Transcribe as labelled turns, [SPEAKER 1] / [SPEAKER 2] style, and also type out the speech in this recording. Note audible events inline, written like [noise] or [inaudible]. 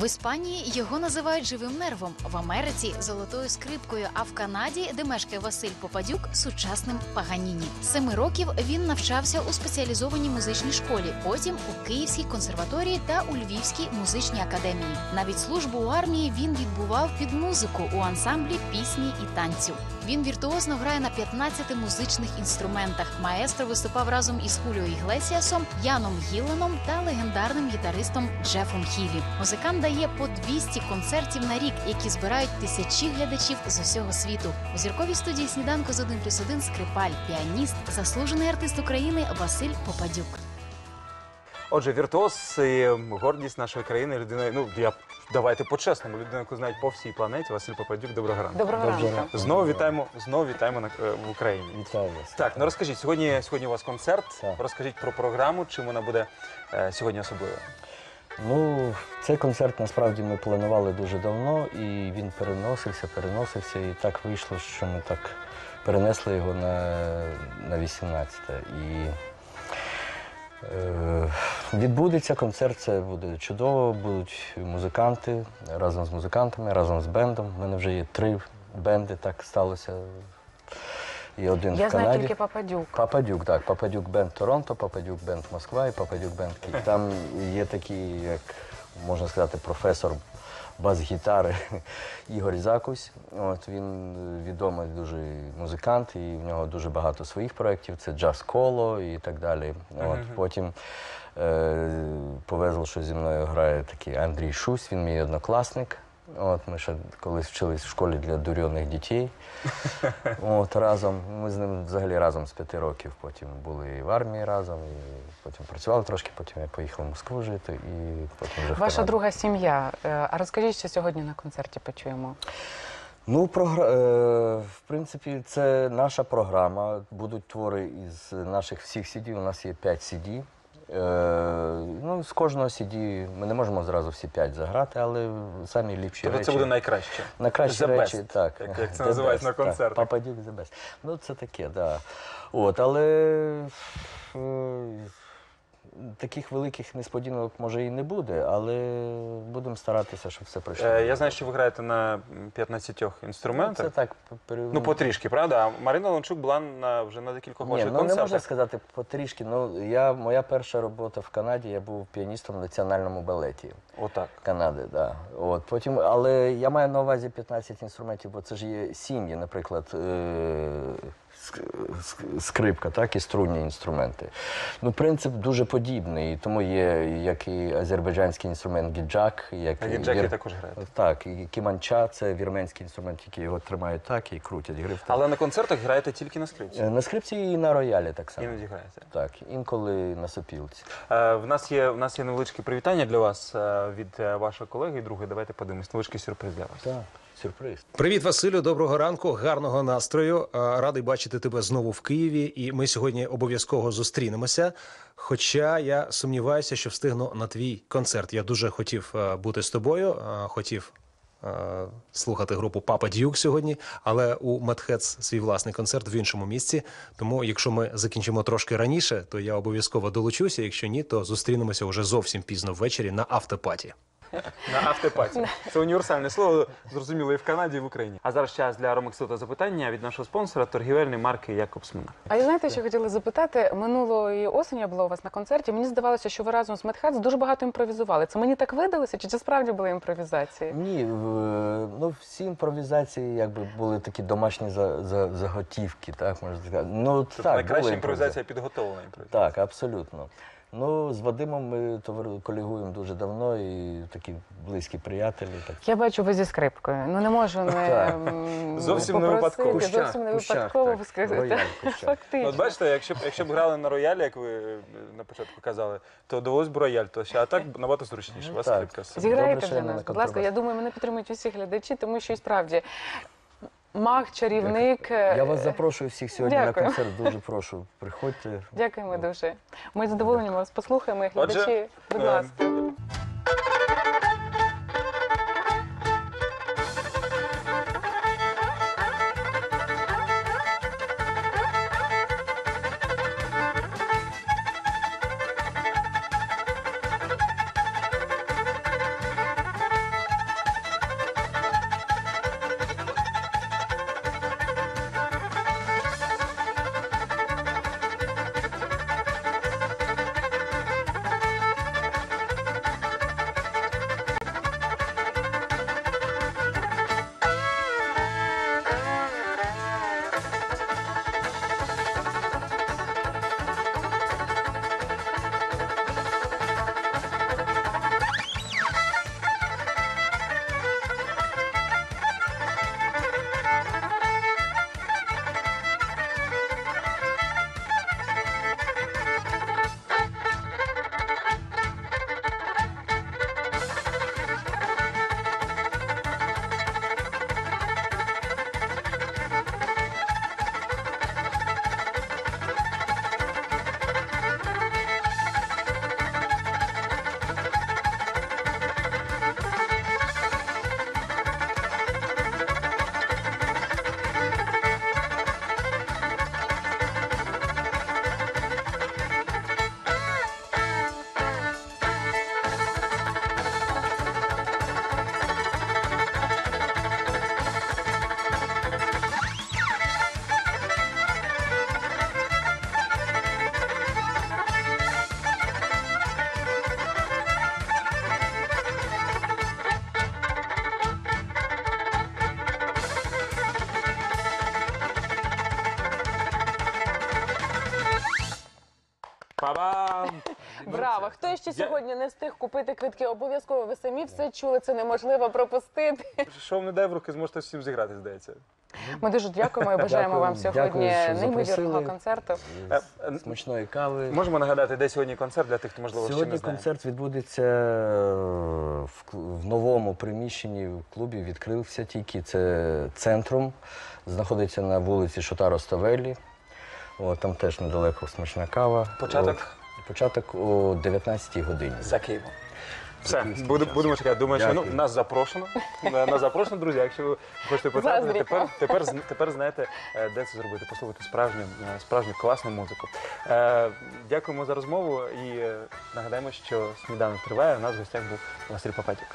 [SPEAKER 1] В Іспанії його називають живим нервом, в Америці золотою скрипкою, а в Канаді, де мешкає Василь Попадюк, сучасним Паганіні. Семи років він навчався у спеціалізованій музичній школі, потім у Київській консерваторії та у Львівській музичній академії. Навіть службу у армії він відбував під музику у ансамблі пісні і танцю. Він віртуозно грає на 15 музичних інструментах. Маестро виступав разом із Хуліо Іглесіасом, Яном Гілленом та легендарним гітаристом Джефом Хілі. Музикант дає по 200 концертів на рік, які збирають тисячі глядачів з усього світу. У зірковій студії сніданку з 1 плюс 1 скрипаль, піаніст, заслужений артист України Василь Попадюк.
[SPEAKER 2] Отже, віртуоз і гордість нашої країни, людина, ну я давайте по-чесному, людина, яку знають по всій планеті, Василь Попадюк, доброго ранку.
[SPEAKER 3] Доброго
[SPEAKER 4] Доброго
[SPEAKER 3] ранку.
[SPEAKER 2] Знову вітаємо, знову вітаємо на, е, в Україні.
[SPEAKER 4] Вітаю вас.
[SPEAKER 2] Так, ну розкажіть, сьогодні, сьогодні у вас концерт.
[SPEAKER 4] Так.
[SPEAKER 2] Розкажіть про програму, чим вона буде е, сьогодні особливо.
[SPEAKER 4] Ну, цей концерт насправді ми планували дуже давно, і він переносився, переносився, і так вийшло, що ми так перенесли його на, на 18. І е, відбудеться концерт, це буде чудово, будуть музиканти разом з музикантами, разом з бендом. У мене вже є три бенди, так сталося. І один
[SPEAKER 3] Я
[SPEAKER 4] в
[SPEAKER 3] знаю тільки Пападюк.
[SPEAKER 4] Пападюк, так. Пападюк Бенд Торонто, Пападюк Бенд Москва і Пападюк Бенд Київ. Там є такий, як можна сказати, професор бас-гітари [laughs] Ігор Закусь. От він відомий дуже музикант, і в нього дуже багато своїх проєктів. Це джаз коло і так далі. От потім е, повезло, що зі мною грає такий Андрій Шусь, він мій однокласник. От ми ще колись вчились в школі для дурьоних дітей. [laughs] От разом. Ми з ним взагалі разом з п'яти років. Потім були і в армії разом, і потім працювали трошки, потім я поїхав в Москву жити і потім вже
[SPEAKER 3] Ваша
[SPEAKER 4] Канаду.
[SPEAKER 3] друга сім'я. Е, А розкажіть, що сьогодні на концерті почуємо.
[SPEAKER 4] Ну, програ... е, в принципі, це наша програма. Будуть твори із наших всіх CD. У нас є 5 CD. Е, ну, з кожного CD ми не можемо зразу всі п'ять заграти, але самі ліпші
[SPEAKER 2] Тобто
[SPEAKER 4] речі.
[SPEAKER 2] це буде найкраще.
[SPEAKER 4] Найкращі
[SPEAKER 2] The
[SPEAKER 4] речі,
[SPEAKER 2] best,
[SPEAKER 4] так.
[SPEAKER 2] як- як це
[SPEAKER 4] The
[SPEAKER 2] називають
[SPEAKER 4] best,
[SPEAKER 2] на
[SPEAKER 4] так.
[SPEAKER 2] концертах.
[SPEAKER 4] Папа Дюк the best. Ну, це таке, так. Да. От, але е, таких великих несподіванок може і не буде, але будемо старатися, щоб все пройшло.
[SPEAKER 2] Е, я знаю, що ви граєте на 15
[SPEAKER 4] Ну,
[SPEAKER 2] інструментах.
[SPEAKER 4] Це так, пере-
[SPEAKER 2] Ну, потрішки, правда? А Марина Лончук була на, вже на декількох
[SPEAKER 4] Ні,
[SPEAKER 2] ваших
[SPEAKER 4] ну не можна
[SPEAKER 2] концертах.
[SPEAKER 4] сказати потрішки. Ну, я, моя перша робота в Канаді, я був піаністом в національному балеті.
[SPEAKER 2] Отак.
[SPEAKER 4] Канади, да. От потім, але я маю на увазі 15 інструментів, бо це ж є сім'ї, наприклад, е- ск- ск- скрипка, так і струнні інструменти. Ну, принцип дуже подібний, і тому є як і азербайджанський інструмент гіджак, як
[SPEAKER 2] А
[SPEAKER 4] і
[SPEAKER 2] гіджаки
[SPEAKER 4] вір-
[SPEAKER 2] також граєте.
[SPEAKER 4] Так, і кіманча це вірменський інструмент, який його тримають так і крутять грифти.
[SPEAKER 2] Але на концертах граєте тільки на скрипці.
[SPEAKER 4] Е, На скрипці і на роялі так само.
[SPEAKER 2] Іноді граєте.
[SPEAKER 4] Так, інколи на сопілці.
[SPEAKER 2] Е, в нас є в нас є невеличке привітання для вас е, від е, вашого колеги і друга. Давайте подивимось. Невеличкий сюрприз для вас.
[SPEAKER 4] Так, сюрприз.
[SPEAKER 5] Привіт, Василю. Доброго ранку, гарного настрою. Радий бачити тебе знову в Києві, і ми сьогодні обов'язково зустрінемося. Хоча я сумніваюся, що встигну на твій концерт. Я дуже хотів бути з тобою, хотів. Слухати групу Папа Дюк сьогодні, але у Медхец свій власний концерт в іншому місці. Тому, якщо ми закінчимо трошки раніше, то я обов'язково долучуся. Якщо ні, то зустрінемося вже зовсім пізно ввечері на автопаті.
[SPEAKER 2] На автопаті. Це універсальне слово, зрозуміло і в Канаді, і в Україні. А зараз час для Ромексу та запитання від нашого спонсора торгівельної марки Якобсмана.
[SPEAKER 3] А я знаєте, що хотіла запитати? Минулої осені я була у вас на концерті. Мені здавалося, що ви разом з Медхац дуже багато імпровізували. Це мені так видалося, чи це справді були імпровізації?
[SPEAKER 4] Ні, в- ну всі імпровізації якби були такі домашні за, за, заготівки, так можна сказати. Ну
[SPEAKER 2] Тобто
[SPEAKER 4] так,
[SPEAKER 2] найкраща
[SPEAKER 4] були
[SPEAKER 2] імпровізація
[SPEAKER 4] імпровізації.
[SPEAKER 2] підготовлена імпровізація.
[SPEAKER 4] Так, абсолютно. Ну, з Вадимом ми товар- колегуємо дуже давно і такі близькі приятелі. Так.
[SPEAKER 3] Я бачу ви зі скрипкою. Ну не можу не м,
[SPEAKER 2] Зовсім не
[SPEAKER 3] попросити,
[SPEAKER 2] випадково.
[SPEAKER 3] Зовсім не випадково
[SPEAKER 4] так.
[SPEAKER 3] ви.
[SPEAKER 4] Рояль,
[SPEAKER 3] Так, Фактично.
[SPEAKER 2] От бачите, якщо б якщо б грали на роялі, як ви е, на початку казали, то довелось б рояль, то ще а так набагато зручніше. У вас
[SPEAKER 4] так.
[SPEAKER 2] скрипка.
[SPEAKER 4] що
[SPEAKER 3] для нас, будь ласка. Я
[SPEAKER 4] контрабасі.
[SPEAKER 3] думаю, мене підтримують усі глядачі, тому що і справді маг, чарівник.
[SPEAKER 4] Я вас
[SPEAKER 3] е,
[SPEAKER 4] запрошую всіх сьогодні
[SPEAKER 3] Дякую.
[SPEAKER 4] на концерт. Дуже прошу, приходьте.
[SPEAKER 3] Дякуємо дуже. Ми задоволені вас послухаємо. і
[SPEAKER 2] будь
[SPEAKER 3] Глядачі, будь
[SPEAKER 2] е,
[SPEAKER 3] ласка. ще
[SPEAKER 2] Я-
[SPEAKER 3] сьогодні не встиг купити квитки, обов'язково ви самі все чули, це неможливо пропустити.
[SPEAKER 2] Що вам не дай в руки, зможете всім зіграти, здається.
[SPEAKER 3] Ми дуже дякуємо і бажаємо
[SPEAKER 4] Дякую,
[SPEAKER 3] вам сьогодні
[SPEAKER 4] що
[SPEAKER 3] неймовірного
[SPEAKER 4] запросили.
[SPEAKER 3] концерту.
[SPEAKER 2] Е, е,
[SPEAKER 4] Смачної кави.
[SPEAKER 2] Можемо нагадати, де сьогодні концерт для тих, хто можливо ще
[SPEAKER 4] Сьогодні
[SPEAKER 2] не знає.
[SPEAKER 4] концерт відбудеться е, в новому приміщенні в клубі. Відкрився тільки це центром. Знаходиться на вулиці Шотаро Ставелі. От, там теж недалеко смачна кава.
[SPEAKER 2] Початок?
[SPEAKER 4] От, початок о 19-й годині.
[SPEAKER 2] За Києвом. Все, буду- будемо чекати. Думаю, що ну,
[SPEAKER 4] Дякую.
[SPEAKER 2] нас запрошено. На- Нас запрошено, друзі. Якщо ви хочете потрапити,
[SPEAKER 3] Заздріть.
[SPEAKER 2] тепер, тепер, зн- тепер знаєте, е, де це зробити. Послухати справжню, е, справжню класну музику. Е, Дякуємо за розмову і е, нагадаємо, що сніданок триває. У нас в гостях був Василь Папатюк.